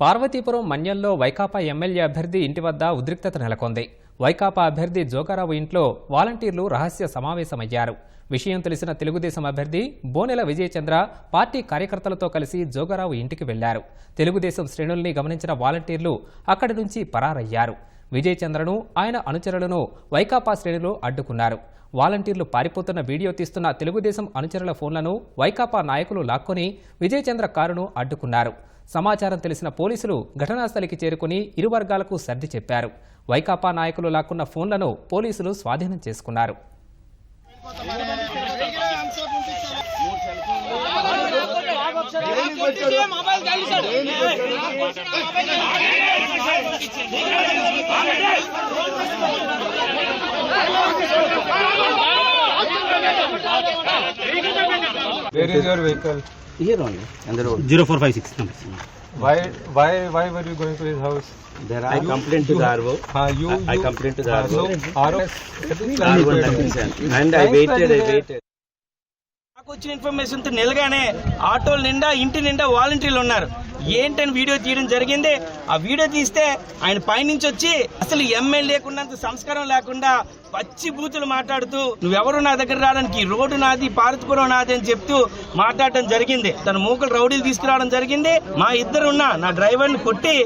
పార్వతీపురం మన్యంలో వైకాపా ఎమ్మెల్యే అభ్యర్థి ఇంటి వద్ద ఉద్రిక్తత నెలకొంది. వైకాపా అభ్యర్థి జోగారావు ఇంట్లో వాలంటీర్లు రహస్య సమావేశమయ్యారు. విషయం తెలిసిన తెలుగుదేశం అభ్యర్థి బోనెల విజయచంద్ర పార్టీ కార్యకర్తలతో కలిసి జోగారావు ఇంటికి వెళ్ళారు. తెలుగుదేశం శ్రేణుల్ని గమనించిన వాలంటీర్లు అక్కడి నుంచి పరారయ్యారు. విజయచంద్రను ఆయన అనుచరులను వైకాపా శ్రేణులు అడ్డుకున్నారు. వాలంటీర్లు పారిపోతున్న వీడియో తీస్తున్న తెలుగుదేశం అనుచరుల ఫోన్లను వైకాపా నాయకులు లాక్కొని విజయచంద్ర కారును అడ్డుకున్నారు. సమాచారం తెలిసిన పోలీసులు ఘటనాస్థలికి చేరుకుని ఇరు వర్గాలకు సర్ది చెప్పారు వైకాపా నాయకులు లాక్కున్న ఫోన్లను పోలీసులు స్వాధీనం చేసుకున్నారు Where is your vehicle? Here only, on the road. Zero four five six number Why why why were you going to his house? There I complained to the RO. Uh, you, I- I you- complained to the uh, RO. So, RO R one concern. And I waited, I waited. నాకు వచ్చిన ఇన్ఫర్మేషన్తో నిలగానే ఆటోల నిండా ఇంటి నిండా వాలంటీర్లు ఉన్నారు ఏంటని video తీయడం జరిగింది. ఆ వీడియో తీస్తే ఆయన పైనుంచి వచ్చి అసలు ఎమ్మెల్యేకున్నంత సంస్కారం లేకుండా పచ్చి బూతులు మాట్లాడుతూ నువ్వెవరు నా దగ్గర రావడానికి రోడ్డు నాది పార్వతీపురం నాది అని చెప్తూ మాట్లాడటం జరిగింది. తన మూకలు రౌడీలు తీసుకురావడం జరిగింది. మా ఇద్దరు ఉన్న నా డ్రైవర్ని కొట్టి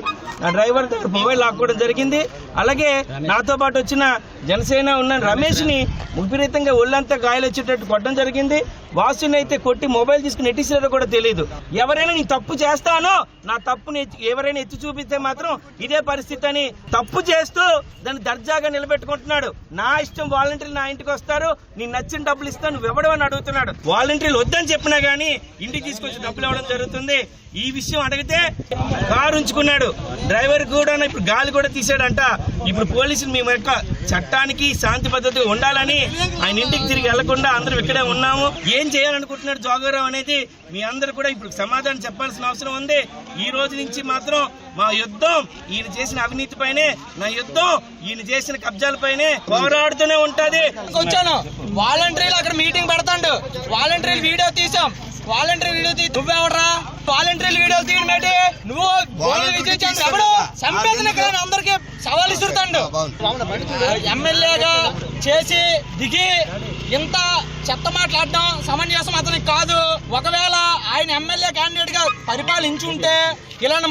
నా డ్రైవర్ దగ్గర మొబైల్ లాక్కోవడం జరిగింది. అలాగే నాతో పాటు వచ్చిన జనసేన ఉన్న రమేష్ని విపరీతంగా ఒళ్ళంతా గాయాలు వచ్చేటట్టు కొట్టడం జరిగింది. వాసుని అయితే కొట్టి మొబైల్ తీసుకుని ఎట్టిసారో కూడా తెలియదు ఎవరైనా నేను తప్పు చేస్తానో నా తప్పుని ఎవరైనా ఎత్తి చూపిస్తే మాత్రం ఇదే పరిస్థితి అని తప్పు చేస్తూ దాన్ని దర్జాగా నిలబెట్టుకుంటున్నాడు. నా ఇష్టం వాలంటీర్లు నా ఇంటికి వస్తారు. నేను నచ్చిన డబ్బులు ఇస్తాను. నువ్వు అని అడుగుతున్నాడు. వాలంటీర్లు వద్దని చెప్పినా గానీ ఇంటికి తీసుకొచ్చి డబ్బులు ఇవ్వడం జరుగుతుంది. ఈ విషయం అడిగితే కారు ఉంచుకున్నాడు. డ్రైవర్ కూడా ఇప్పుడు గాలి కూడా తీసాడంట ఇప్పుడు పోలీసులు మేము యొక్క చట్టానికి శాంతి పద్ధతిగా ఉండాలని ఆయన ఇంటికి తిరిగి వెళ్ళకుండా అందరం ఇక్కడే ఉన్నాము. ఏం చేయాలనుకుంటున్నాడు జోగారావు అనేది మీ అందరు కూడా ఇప్పుడు సమాధానం చెప్పాల్సిన అవసరం ఉంది. ఈ రోజు నుంచి మాత్రం మా యుద్ధం ఈయన చేసిన అవినీతి పైనే నా యుద్ధం ఈయన చేసిన కబ్జాలపైనే పోరాడుతూనే ఉంటది. వచ్చాను వాలంటీర్లు అక్కడ మీటింగ్ పెడతాండు. వాలంటీర్లు వీడియో తీసాం వాలంటీర్ వీడియో తీ నువ్వెవడరా వాలంటీర్లు వీడియో తీయడం ఏంటి? నువ్వు బోని విజయ్ చంద్ర ఎవడు? ఇక్కడ అందరికి సవాల్ ఇస్తుంటాడు ఎమ్మెల్యేగా చేసి దిగి ఇంత చెత్త మాట్లాడడం సమంజసం అతనికి కాదు. ఒకవేళ ఆయన ఎమ్మెల్యే క్యాండిడేట్గా పరిపాలించుంటే ఇలాంటి